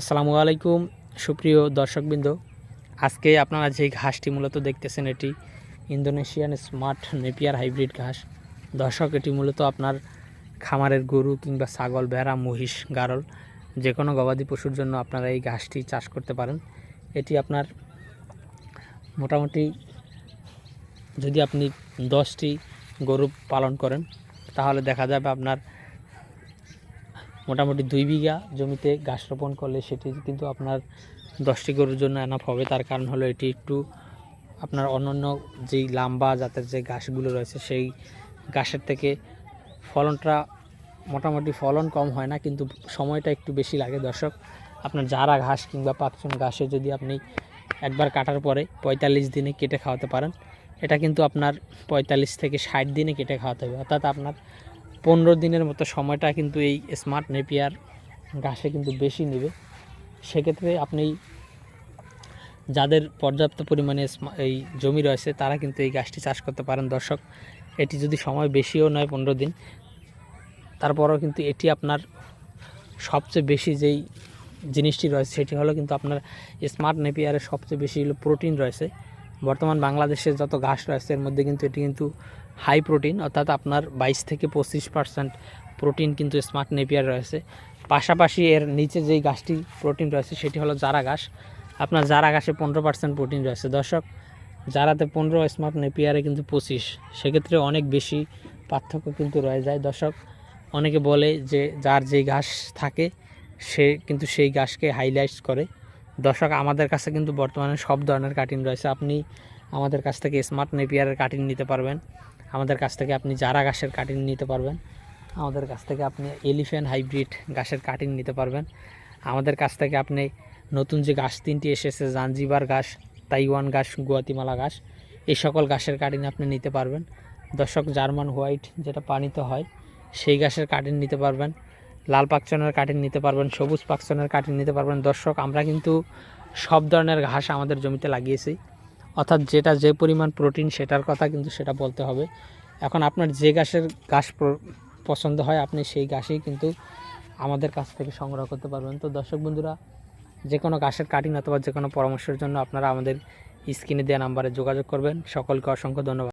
আসসালামু আলাইকুম, সুপ্রিয় দর্শকবৃন্দ। আজকে আপনারা যে ঘাসটি মূলত দেখতেছেন, এটি ইন্দোনেশিয়ান স্মার্ট নেপিয়ার হাইব্রিড ঘাস। দর্শক, এটি মূলত আপনার খামারের গরু কিংবা ছাগল, ভেড়া, মহিষ, গারল যে কোনো গবাদি পশুর জন্য আপনারা এই ঘাসটি চাষ করতে পারেন। এটি আপনার মোটামুটি যদি আপনি দশটি গরু পালন করেন, তাহলে দেখা যাবে আপনার মোটামুটি দুই বিঘা জমিতে ঘাস রোপণ করলে সেটি কিন্তু আপনার দশটি গরুর জন্য এনাফ হবে। তার কারণ হলো এটি একটু আপনার অন্যান্য যেই লাম্বা জাতের যে ঘাসগুলো রয়েছে, সেই ঘাসের থেকে ফলনটা মোটামুটি ফলন কম হয় না, কিন্তু সময়টা একটু বেশি লাগে। দর্শক, আপনার জারা ঘাস কিংবা পাকচন ঘাসে যদি আপনি একবার কাটার পরে পঁয়তাল্লিশ দিনে কেটে খাওয়াতে পারেন, এটা কিন্তু আপনার পঁয়তাল্লিশ থেকে ষাট দিনে কেটে খাওয়াতে হবে। অর্থাৎ আপনার পনেরো দিনের মতো সময়টা কিন্তু এই স্মার্ট নেপিয়ার ঘাসে কিন্তু বেশি নেবে। সেক্ষেত্রে আপনি যাদের পর্যাপ্ত পরিমাণে এই জমি রয়েছে, তারা কিন্তু এই গাছটি চাষ করতে পারেন। দর্শক, এটি যদি সময় বেশিও নয় পনেরো দিন, তারপরেও কিন্তু এটি আপনার সবচেয়ে বেশি যেই জিনিসটি রয়েছে, সেটি হলো কিন্তু আপনার স্মার্ট নেপিয়ারের সবচেয়ে বেশি হলো প্রোটিন রয়েছে। বর্তমান বাংলাদেশের যত ঘাস রয়েছে, এর মধ্যে কিন্তু এটি কিন্তু হাই প্রোটিন অর্থাৎ আপনার বাইশ থেকে পঁচিশ পার্সেন্ট প্রোটিন কিন্তু স্মার্ট নেপিয়ার রয়েছে। পাশাপাশি এর নিচে যেই গাছটি প্রোটিন রয়েছে, সেটি হলো জারা ঘাস আপনার জারা ঘাসে পনেরো পার্সেন্ট প্রোটিন রয়েছে। দর্শক, জারাতে পনেরো স্মার্ট নেপিয়ারে কিন্তু পঁচিশ। সেক্ষেত্রে অনেক বেশি পার্থক্য কিন্তু রয়ে যায়। দর্শক, অনেকে বলে যে যার যেই ঘাস থাকে, সে কিন্তু সেই ঘাসকে হাইলাইট করে। দর্শক, আমাদের কাছে কিন্তু বর্তমানে সব ধরনের কাটিং রয়েছে। আপনি আমাদের কাছ থেকে স্মার্ট নেপিয়ারের কাটিং নিতে পারবেন। আমাদের কাছ থেকে আপনি জারা গাছের কাটিং নিতে পারবেন, আমাদের কাছ থেকে আপনি এলিফ্যান্ট হাইব্রিড গাছের কাটিং নিতে পারবেন। আমাদের কাছ থেকে আপনি নতুন যে গাছ তিনটি এসেছে, জাঞ্জিবার গাছ তাইওয়ান গাছ গুয়াতিমালা গাছ এই সকল গাছের কাটিং আপনি নিতে পারবেন। দর্শক, জার্মান হোয়াইট যেটা পানিতে হয়, সেই গাছের কাটিং নিতে পারবেন। লাল পাকচনের কাটিং নিতে পারবেন, সবুজ পাকচনের কাটিং নিতে পারবেন। দর্শক, আমরা কিন্তু সব ধরনের ঘাস আমাদের জমিতে লাগিয়েছি। অর্থাৎ যেটা যে পরিমাণ প্রোটিন সেটার কথা কিন্তু সেটা বলতে হবে। এখন আপনার যে গাছের ঘাস পছন্দ হয়, আপনি সেই ঘাসেই কিন্তু আমাদের কাছ থেকে সংগ্রহ করতে পারবেন। তো দর্শক বন্ধুরা যে কোনো ঘাসের কাটিং অথবা যে কোনো পরামর্শের জন্য আপনারা আমাদের স্ক্রিনে দেওয়া নাম্বারে যোগাযোগ করবেন। সকলকে অসংখ্য ধন্যবাদ।